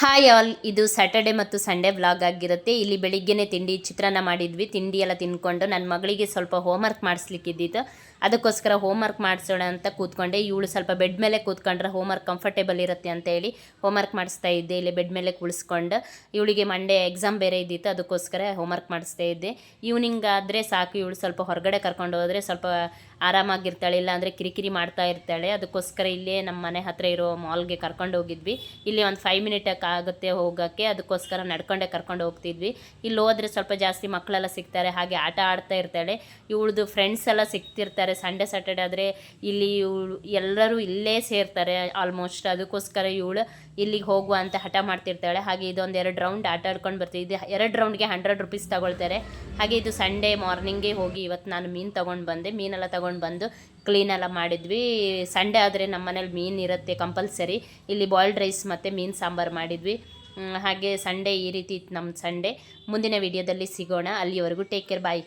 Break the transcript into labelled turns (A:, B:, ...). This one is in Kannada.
A: ಹಾಯ್ ಆಲ್ ಇದು ಸ್ಯಾಟರ್ಡೆ ಮತ್ತು ಸಂಡೇ ವ್ಲಾಗ್ ಆಗಿರುತ್ತೆ. ಇಲ್ಲಿ ಬೆಳಿಗ್ಗೆನೆ ತಿಂಡಿ ಚಿತ್ರಾನ್ನ ಮಾಡಿದ್ವಿ. ತಿಂಡಿ ಎಲ್ಲ ತಿನ್ಕೊಂಡು ನನ್ನ ಮಗಳಿಗೆ ಸ್ವಲ್ಪ ಹೋಮ್ವರ್ಕ್ ಮಾಡಿಸ್ಲಿಕ್ಕಿದ್ದಿತ್ತು ಅದಕ್ಕೋಸ್ಕರ ಹೋಮ್ವರ್ಕ್ ಮಾಡಿಸೋಣ ಅಂತ ಕೂತ್ಕೊಂಡೆ. ಇವಳು ಸ್ವಲ್ಪ ಬೆಡ್ ಮೇಲೆ ಕೂತ್ಕೊಂಡ್ರೆ ಹೋಮ್ವರ್ಕ್ ಕಂಫರ್ಟೇಬಲ್ ಇರುತ್ತೆ ಅಂತ ಹೇಳಿ ಹೋಮ್ವರ್ಕ್ ಮಾಡಿಸ್ತಾ ಇದ್ದೆ. ಇಲ್ಲಿ ಬೆಡ್ ಮೇಲೆ ಕುಳಿಸ್ಕೊಂಡು ಇವಳಿಗೆ ಮಂಡೇ ಎಕ್ಸಾಮ್ ಬೇರೆ ಇದ್ದಿತ್ತು. ಅದಕ್ಕೋಸ್ಕರ ಹೋಮ್ವರ್ಕ್ ಮಾಡಿಸ್ತಾ ಇದ್ದೆ. ಈವ್ನಿಂಗ್ ಆದರೆ ಸಾಕು, ಇವಳು ಸ್ವಲ್ಪ ಹೊರಗಡೆ ಕರ್ಕೊಂಡು ಹೋದರೆ ಸ್ವಲ್ಪ ಆರಾಮಾಗಿರ್ತಾಳೆ ಇಲ್ಲ ಅಂದರೆ ಕಿರಿಕಿರಿ ಮಾಡ್ತಾ ಇರ್ತಾಳೆ. ಅದಕ್ಕೋಸ್ಕರ ಇಲ್ಲೇ ನಮ್ಮ ಮನೆ ಹತ್ರ ಇರೋ ಮಾಲ್ಗೆ ಕರ್ಕೊಂಡು ಹೋಗಿದ್ವಿ. ಇಲ್ಲಿ ಒಂದು ಫೈವ್ ಮಿನಿಟ್ ಆಗುತ್ತೆ ಹೋಗೋಕ್ಕೆ, ಅದಕ್ಕೋಸ್ಕರ ನಡ್ಕೊಂಡೇ ಕರ್ಕೊಂಡು ಹೋಗ್ತಿದ್ವಿ. ಇಲ್ಲಿ ಹೋದರೆ ಸ್ವಲ್ಪ ಜಾಸ್ತಿ ಮಕ್ಕಳೆಲ್ಲ ಸಿಗ್ತಾರೆ, ಹಾಗೆ ಆಟ ಆಡ್ತಾ ಇರ್ತಾಳೆ. ಇವಳದು ಫ್ರೆಂಡ್ಸ್ ಎಲ್ಲ ಸಿಗ್ತಿರ್ತಾರೆ ಸಂಡೇ ಸ್ಯಾಟರ್ಡೆ ಆದರೆ ಇಲ್ಲಿ ಇವಳು ಎಲ್ಲರೂ ಇಲ್ಲೇ ಸೇರ್ತಾರೆ ಆಲ್ಮೋಸ್ಟ್ ಅದಕ್ಕೋಸ್ಕರ ಇವಳು ಇಲ್ಲಿಗೆ ಹೋಗುವ ಅಂತ ಹಠ ಮಾಡ್ತಿರ್ತಾಳೆ. ಹಾಗೆ ಇದೊಂದು ಎರಡು ರೌಂಡ್ ಆಟ ಆಡ್ಕೊಂಡು ಬರ್ತೀವಿ. ಇದು ಎರಡು ರೌಂಡ್ಗೆ ಹಂಡ್ರೆಡ್ ರುಪೀಸ್ ತಗೊಳ್ತಾರೆ. ಹಾಗೆ ಇದು ಸಂಡೇ ಮಾರ್ನಿಂಗೇ ಹೋಗಿ ಇವತ್ತು ನಾನು ಮೀನು ತೊಗೊಂಡು ಬಂದೆ. ಮೀನೆಲ್ಲ ತೊಗೊಂಡು ಬಂದು ಕ್ಲೀನೆಲ್ಲ ಮಾಡಿದ್ವಿ. ಸಂಡೇ ಆದರೆ ನಮ್ಮ ಮನೇಲಿ ಮೀನು ಇರುತ್ತೆ ಕಂಪಲ್ಸರಿ ಇಲ್ಲಿ ಬಾಯ್ಲ್ಡ್ ರೈಸ್ ಮತ್ತು ಮೀನು ಸಾಂಬಾರು ಮಾಡಿದ್ವಿ. ಹಾಗೆ ಸಂಡೇ ಈ ರೀತಿ ಇತ್ತು ನಮ್ಮ ಸಂಡೇ ಮುಂದಿನ ವಿಡಿಯೋದಲ್ಲಿ ಸಿಗೋಣ. ಅಲ್ಲಿವರೆಗೂ ಟೇಕ್ ಕೇರ್ ಬಾಯ್